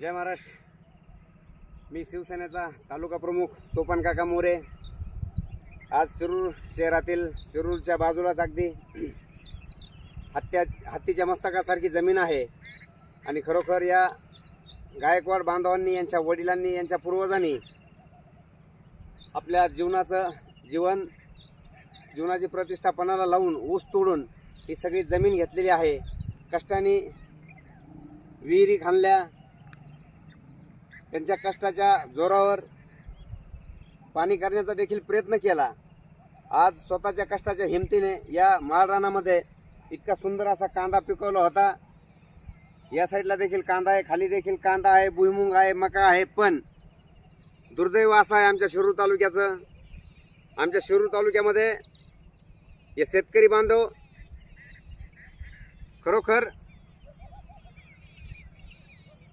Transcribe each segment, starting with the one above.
जय महाराष्ट्र. मी शिवसेनेचा तालुका प्रमुख सोपान काका मोरे. आज शिरूर शहरातील शिरूरच्या बाजूलाच अगदी हत्या हत्तीच्या मस्तकासारखी जमीन आहे. आणि खरोखर या गायकवाड बांधवांनी यांच्या वडिलांनी यांच्या पूर्वजांनी आपल्या जीवनाचं जीवन जीवनाची प्रतिष्ठापनाला लावून ऊस तोडून ही सगळी जमीन घेतलेली आहे. कष्टाने विहिरी खाणल्या त्यांच्या कष्टाच्या जोरावर पाणी करण्याचा देखील प्रयत्न केला. आज स्वतःच्या कष्टाच्या हिमतीने या माळरानामध्ये इतका सुंदर असा कांदा पिकवला होता. या साईडला देखील कांदा आहे खाली देखील कांदा आहे भुईमुंग आहे मका आहे पण दुर्दैव असं आहे आमच्या शिरूर तालुक्याचं. आमच्या शिरूर तालुक्यामध्ये हे शेतकरी बांधव खरोखर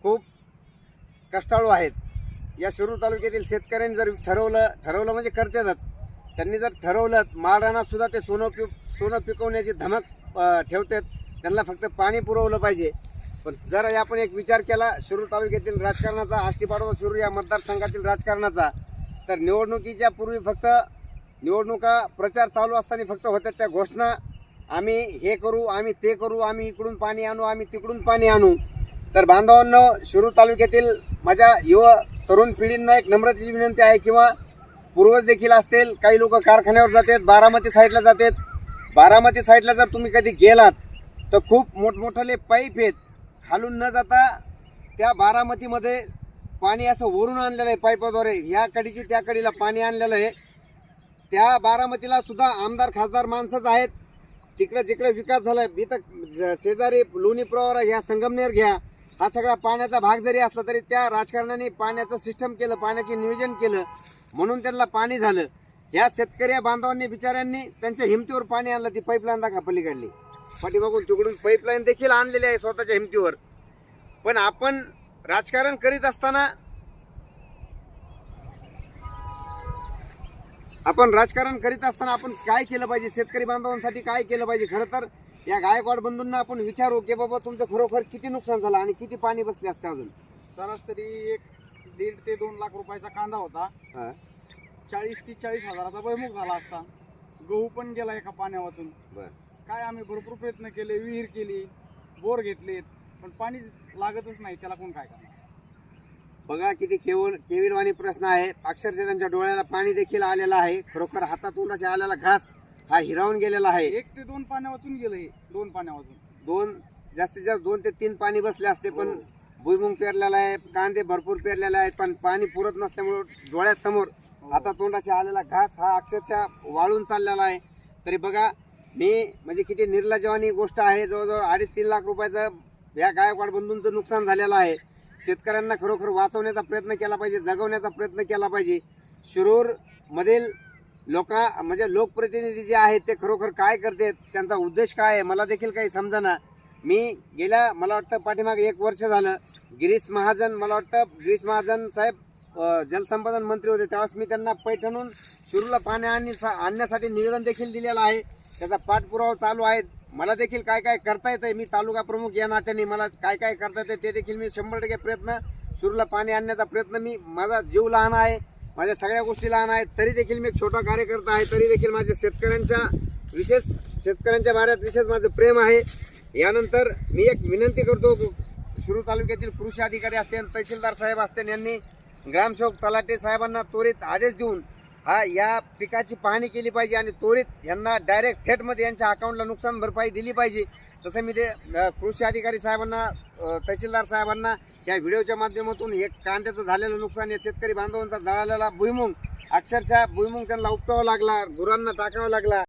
खूप कष्टाळू आहेत. या शिरूर तालुक्यातील शेतकऱ्यांनी जर ठरवलं ठरवलं म्हणजे करतातच. त्यांनी जर ठरवलं माळरानात सुद्धा ते सोनं पि सोनं पिकवण्याची धमक ठेवतात. त्यांना फक्त पाणी पुरवलं पाहिजे. पण जर आपण एक विचार केला शिरूर तालुक्यातील राजकारणाचा आष्टीपाडवा शिरूर या मतदारसंघातील राजकारणाचा तर निवडणुकीच्या पूर्वी फक्त निवडणुका प्रचार चालू असताना फक्त होत्या त्या घोषणा. आम्ही हे करू आम्ही ते करू आम्ही इकडून पाणी आणू आम्ही तिकडून पाणी आणू. तर बांधवांनो शिरूर तालुक्यातील माझ्या युवा तरुण पिढींना एक नम्रतेची विनंती आहे किंवा पूर्वज देखील असतील काही लोक कारखान्यावर जातात बारामती साईडला जातात. बारामती साईडला जर तुम्ही कधी गेलात तर खूप मोठमोठाले पाईप आहेत. खालून न जाता त्या बारामतीमध्ये पाणी असं वरून आणलेलं आहे पाईपाद्वारे. ह्या कडीची त्या कडीला पाणी आणलेलं आहे. त्या बारामतीला सुद्धा आमदार खासदार माणसंच आहेत. तिकडे जिकडे विकास झालाय इथं ज- शेजारी लोणी प्रवारा घ्या संगमनेर घ्या. हा सगळा पाण्याचा भाग जरी असला तरी त्या राजकारणाने पाण्याचं सिस्टम केलं पाण्याचे नियोजन केलं म्हणून त्यांना पाणी झालं. या शेतकरी बांधवांनी बिचाऱ्यांनी त्यांच्या हिमतीवर पाणी आणलं ती पाईपलाईन दाखा पलीकडली. पाठीमागून तिकडून पाईपलाईन देखील आणलेली आहे स्वतःच्या हिमतीवर. पण आपण राजकारण करीत असताना आपण राजकारण करीत असताना आपण काय केलं पाहिजे? शेतकरी बांधवांसाठी काय केलं पाहिजे? खरं तर या गायकवाड बंधूंना आपण विचारू की बाबा तुमचं खरोखर किती नुकसान झालं आणि किती पाणी बसले असते अजून? सरासरी एक दीड ते दोन लाख रुपयाचा कांदा होता. हा, चाळीस ते चाळीस हजाराचा भैमुख झाला असता. गहू पण गेला एका पाण्या वाचून बरं. काय आम्ही भरपूर प्रयत्न केले विहीर केली बोर घेतलेत पण पाणी लागतच नाही त्याला कोण काय करणार? बघा किती केवळ केविलवाणी प्रश्न आहे. अक्षरशः त्यांच्या डोळ्याला पाणी देखील आलेलं आहे. खरोखर हातातोंडाशी आलेला घास हा हिरावून गेलेला आहे. एक ते दोन पाण्या वाचून गेलं हे दोन पाण्या वाचून दोन जास्तीत जास्त दोन ते तीन पाणी बसले असते पण हो. भुईमुंग पेरलेला आहे कांदे भरपूर पेरलेले आहेत पण पाणी पुरत नसल्यामुळे डोळ्यासमोर हो. आता तोंडाशी आलेला घास हा अक्षरशः वाळून चाललेला आहे. तरी बघा मी म्हणजे किती निर्लजवानी गोष्ट आहे जवळजवळ अडीच तीन लाख रुपयाचं या गायकवाड बंधूंचं नुकसान झालेलं आहे. शेतकऱ्यांना खरोखर वाचवण्याचा प्रयत्न केला पाहिजे जगवण्याचा प्रयत्न केला पाहिजे. शिरूर मधील लोक म्हणजे लोकप्रतिनिधी जे आहेत ते खरोखर काय करतात त्यांचा उद्देश काय आहे मला देखील काही समजेना. मी गेल्या मला वाटतं पाठीमागे एक वर्ष झालं गिरीश महाजन मला वाटतं गिरीश महाजन साहेब जलसंपादन मंत्री होते त्यावेळेस मी त्यांना पैठणून शिरूला पाणी आणि आणण्यासाठी निवेदन देखील दिलेलं आहे. त्याचा पाठपुरावा चालू आहे. मला देखील काय काय करता येतं मी तालुका प्रमुख या नात्याने मला काय काय करता येतं ते देखील मी शंभर टक्के प्रयत्न सुरूला पाणी आणण्याचा प्रयत्न मी माझा जीव लहान आहे. माझ्या सगळ्या गोष्टी लहान आहेत तरी देखील मी एक छोटा कार्यकर्ता आहे तरी देखील माझ्या शेतकऱ्यांच्या विशेष शेतकऱ्यांच्या बाऱ्यात विशेष माझं प्रेम आहे. यानंतर मी एक विनंती करतो शिरूर तालुक्यातील कृषी अधिकारी असतील तहसीलदार साहेब असतील यांनी ग्रामसेवक तलाटे साहेबांना त्वरित आदेश देऊन हा या पिकाची पाहणी केली पाहिजे आणि त्वरित यांना डायरेक्ट थेटमध्ये यांच्या अकाउंटला नुकसान भरपाई दिली पाहिजे. तसं मी ते कृषी अधिकारी साहेबांना तहसीलदार साहेबांना या व्हिडिओच्या माध्यमातून हे कांद्याचं झालेलं नुकसान या शेतकरी बांधवांचा जळालेला भुईमुंग अक्षरशः भुईमुंग त्यांना उपटावा लागला गुरांना टाकावा लागला.